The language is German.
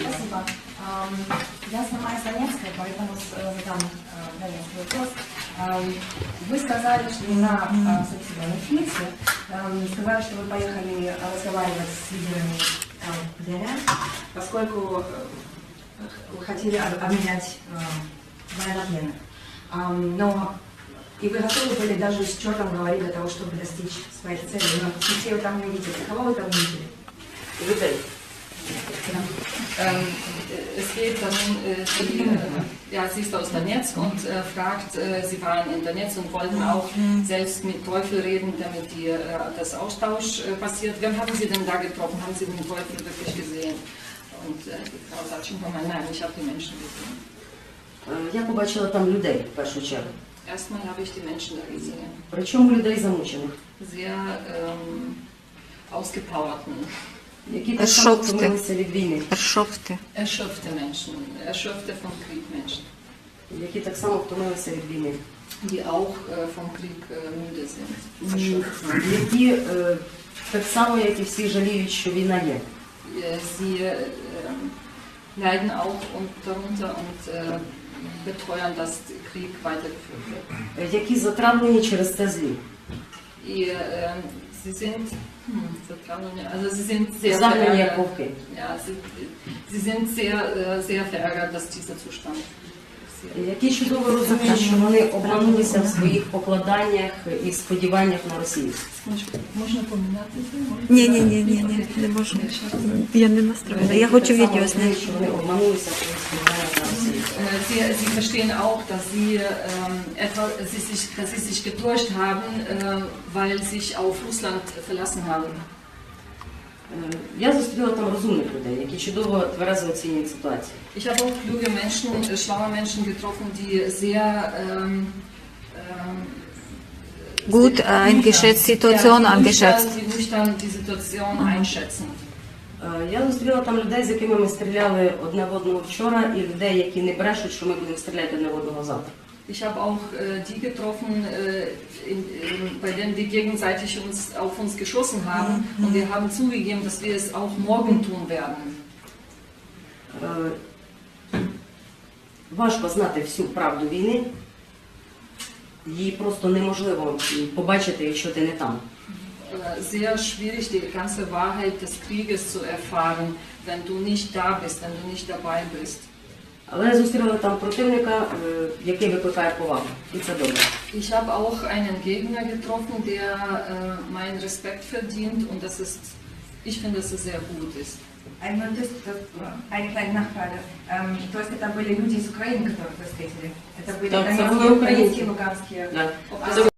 Спасибо. Я сама из Донецка, поэтому э, задам э, донецкий вопрос. Вы сказали, что на, а, собственно, на Фликсе, ам, сказали, что вы поехали разговаривать с лидерами ам, ДНР, поскольку э, вы хотели об- обменять э, военнопленных. Но и вы готовы были даже с чертом говорить для того, чтобы достичь своих целей, но детей вы там не увидели. Кого вы там увидели? Людей. Ähm, äh, es geht darum, äh, die, äh, ja, sie ist aus Donetsk und äh, fragt, äh, sie waren in Donetsk und wollten auch selbst mit Teufel reden, damit die, äh, das Austausch äh, passiert. Wen haben Sie denn da getroffen? Haben Sie den Teufel wirklich gesehen? Und äh, die Frau sagt schon mal, nein, ich habe die Menschen gesehen. Е, Я побачила там людей в першу чергу. Erstmal habe ich die Menschen da gesehen. Причому людей замучених, Sehr ähm, ausgepowerten, Які так само Шовсти. втомилися від війни, Шовти. erschöpfte Menschen, erschöpfte vom Krieg Menschen, які так само втомилися від війни, die auch äh, vom Krieg äh, müde sind, erschöpft які е, так само, як і всі жаліють, що війна є. Äh, Sie äh, leiden auch und darunter und äh, beteuern, dass der Krieg weitergeführt wird. е, які затравлені через це злі. Die, äh, sie sind, hm, vertrauen- also sie sind sehr verärgert. Ja, sie, sie sind sehr, äh, sehr verärgert, dass dieser Zustand. Які чудово розуміють, що вони обманулися в своїх покладаннях і сподіваннях на Росію. Можна поміняти? Ні, ні, ні, ні, ні, не можу. Я не настроєна. Я хочу відео зняти. що вони обманулися в своїх Sie, sie verstehen auch, dass sie, ähm, etwa, sie sich, dass sie sich getäuscht haben, äh, weil sie sich auf Russland verlassen haben. Е, Я зустріла там розумних людей, які чудово тверезо оцінюють ситуацію. Ich habe auch kluge Menschen, äh, schlaue Menschen getroffen, die sehr ähm, ähm, Gut sehr eingeschätzt, nüchtern- Situation ja, die eingeschätzt. nüchtern- Die nüchtern die Situation einschätzen. Е, Я зустріла там людей, з якими ми стріляли одне в одного вчора, і людей, які не брешуть, що ми будемо стріляти одне в одного завтра. Ich habe auch äh, die getroffen, äh, in, in, bei denen wir gegenseitig uns auf uns geschossen haben und wir haben zugegeben, dass wir es auch morgen tun werden. Е, Важко знати всю правду війни. Її просто неможливо побачити, якщо ти не там. Äh, Sehr schwierig, die ganze Wahrheit des Krieges zu erfahren, wenn du nicht da bist, wenn du nicht dabei bist. Але я зустріла там противника, е, який викликає повагу. І це добре. Ich habe auch einen Gegner getroffen, der äh, meinen Respekt verdient und das ist, ich finde, dass es sehr gut ist. А, ну, то есть, э, eine kleine Nachfrage. Эм, то есть это были люди из Украины, которых вы встретили? Это были Так, это донецкие, были украинцы. украинские, луганские? Да. Ob das